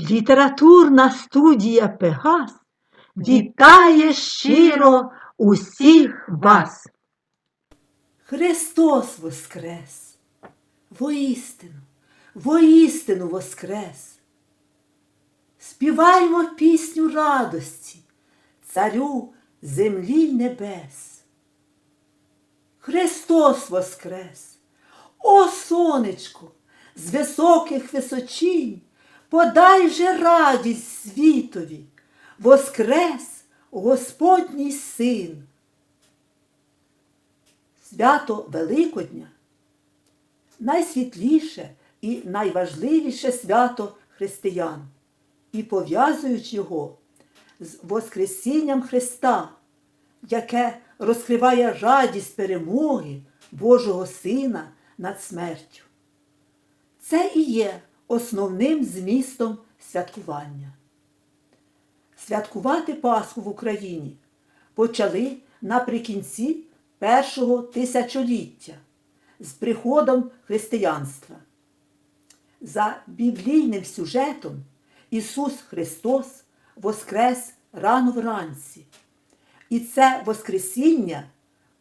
Літературна студія Пегас вітає щиро усіх вас. Христос воскрес! Воістину, воістину воскрес! Співаймо пісню радості, царю землі небес. Христос воскрес! О, сонечко, з високих височинь подай же радість світові, воскрес Господній син. Свято Великодня найсвітліше і найважливіше свято християн, і пов'язують його з Воскресінням Христа, яке розкриває радість перемоги Божого Сина над смертю. Це і є основним змістом святкування. Святкувати Пасху в Україні почали наприкінці першого тисячоліття з приходом християнства. За біблійним сюжетом Ісус Христос воскрес рано вранці. І це Воскресіння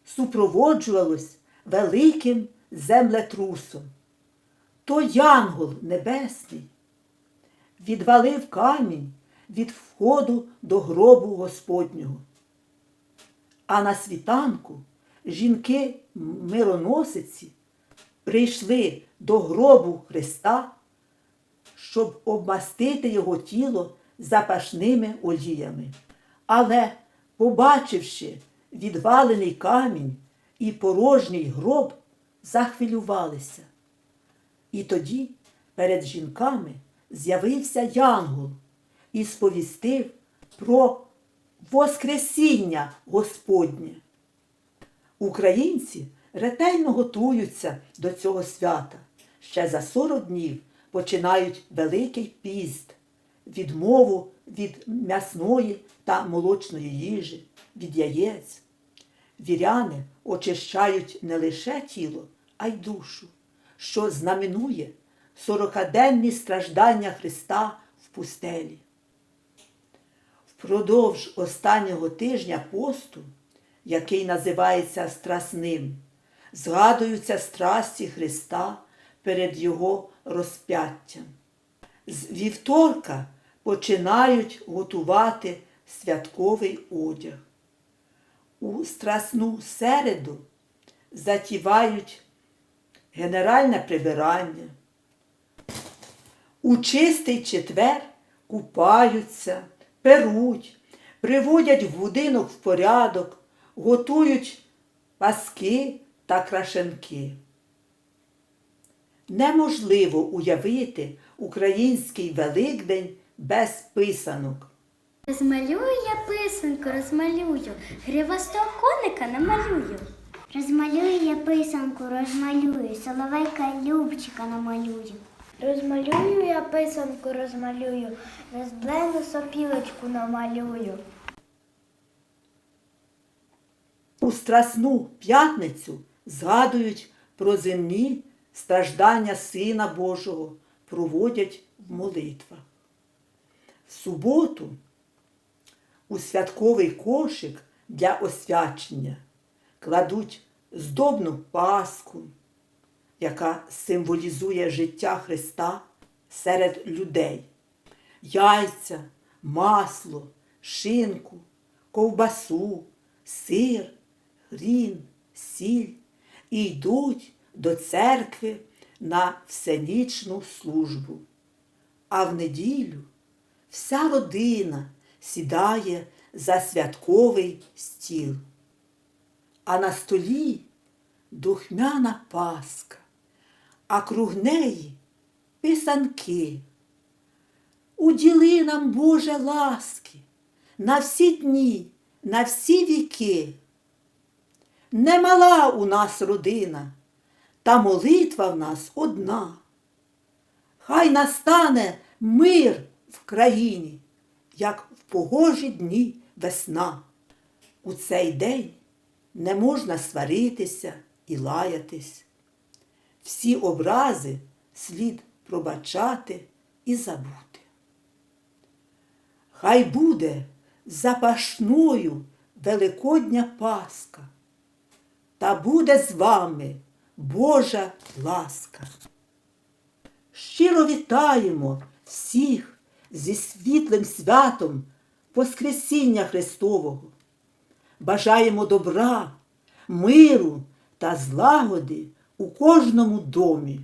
супроводжувалось великим землетрусом. То Янгол Небесний відвалив камінь від входу до гробу Господнього. А на світанку жінки-мироносиці прийшли до гробу Христа, щоб обмастити його тіло запашними оліями. Але, побачивши відвалений камінь і порожній гроб, захвилювалися. І тоді перед жінками з'явився Янгол і сповістив про Воскресіння Господнє. Українці ретельно готуються до цього свята. Ще за 40 днів починають Великий піст, відмову від м'ясної та молочної їжі, від яєць. Віряни очищають не лише тіло, а й душу, що знаменує сорокаденні страждання Христа в пустелі. Впродовж останнього тижня посту, який називається Страсним, згадуються страсті Христа перед Його розп'яттям. З вівторка починають готувати святковий одяг. У страсну середу затівають генеральне прибирання. У чистий четвер купаються, перуть, приводять в будинок в порядок, готують паски та крашенки. Неможливо уявити український Великдень без писанок. Розмалюю я писанку, розмалюю, гривастого коника намалюю. Розмалюю я писанку, розмалюю, соловейка Любчика намалюю. Розмалюю я писанку, розмалюю, розблену сопілочку намалюю. У Страсну п'ятницю згадують про земні страждання Сина Божого, проводять в молитвах. В суботу у святковий кошик для освячення кладуть здобну паску, яка символізує життя Христа серед людей, яйця, масло, шинку, ковбасу, сир, грін, сіль і йдуть до церкви на всенічну службу. А в неділю вся родина сідає за святковий стіл. А на столі духмяна паска, а круг неї писанки. Уділи нам, Боже, ласки на всі дні, на всі віки. Немала у нас родина, та молитва в нас одна. Хай настане мир в країні, як в погожі дні весна. У цей день не можна сваритися і лаятись. Всі образи слід пробачати і забути. Хай буде запашною Великодня Пасха, та буде з вами Божа ласка. Щиро вітаємо всіх зі світлим святом Воскресіння Христового. Бажаємо добра, миру та злагоди у кожному домі.